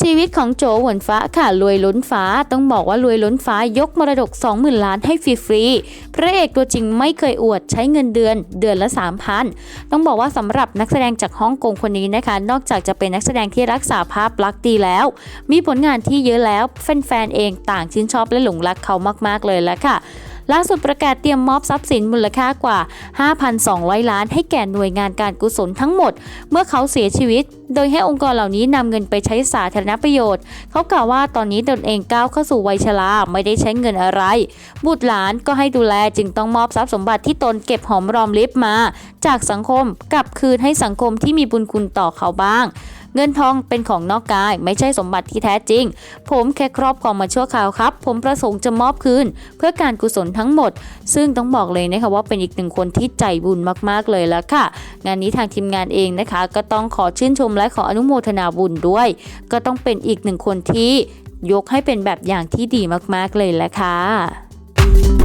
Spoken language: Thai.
ชีวิตของโจหวนฟ้าค่ะรวยล้นฟ้าต้องบอกว่ารวยล้นฟ้ายกมรดก 20,000 ล้านให้ฟรีๆพระเอกตัวจริงไม่เคยอวดใช้เงินเดือนเดือนละ 3,000 ต้องบอกว่าสำหรับนักแสดงจากฮ่องกงคนนี้นะคะ นอกจากจะเป็นนักแสดงที่รักษาภาพลักษณ์ดีแล้ว มีผลงานที่เยอะแล้วแฟนๆเองต่างชื่นชอบและหลงรักเขามากๆเลยแล้วค่ะ ล่าสุดประกาศเตรียมมอบทรัพย์สินมูลค่ากว่า 5,200 ล้าน ให้แก่หน่วยงานการกุศลทั้งหมด เมื่อเขาเสียชีวิต โดยให้องค์กรเหล่านี้นำเงินไปใช้สาธารณประโยชน์ เขากล่าวว่าตอนนี้ตนเองก้าวเข้าสู่วัยชราไม่ได้ใช้เงินอะไร บุตรหลานก็ให้ดูแลจึงต้องมอบทรัพย์สมบัติที่ตนเก็บหอมรอมริบมา จากสังคมกลับคืนให้สังคมที่มีบุญคุณต่อเขาบ้าง เงินทองเป็นของนอกกาย ไม่ใช่สมบัติที่แท้จริง ผมแค่ครอบครองมาชั่วคราวครับ ผมประสงค์จะมอบคืน เพื่อการกุศลทั้งหมด ซึ่งต้องบอกเลยนะคะว่าเป็นอีกหนึ่งคนที่ใจบุญมากๆเลยแล้วค่ะ งานนี้ทางทีมงานเองนะคะ ก็ต้องขอชื่นชมและขออนุโมทนาบุญด้วย ก็ต้องเป็นอีกหนึ่งคนที่ยกให้เป็นแบบอย่างที่ดีมากๆเลยแหละค่ะ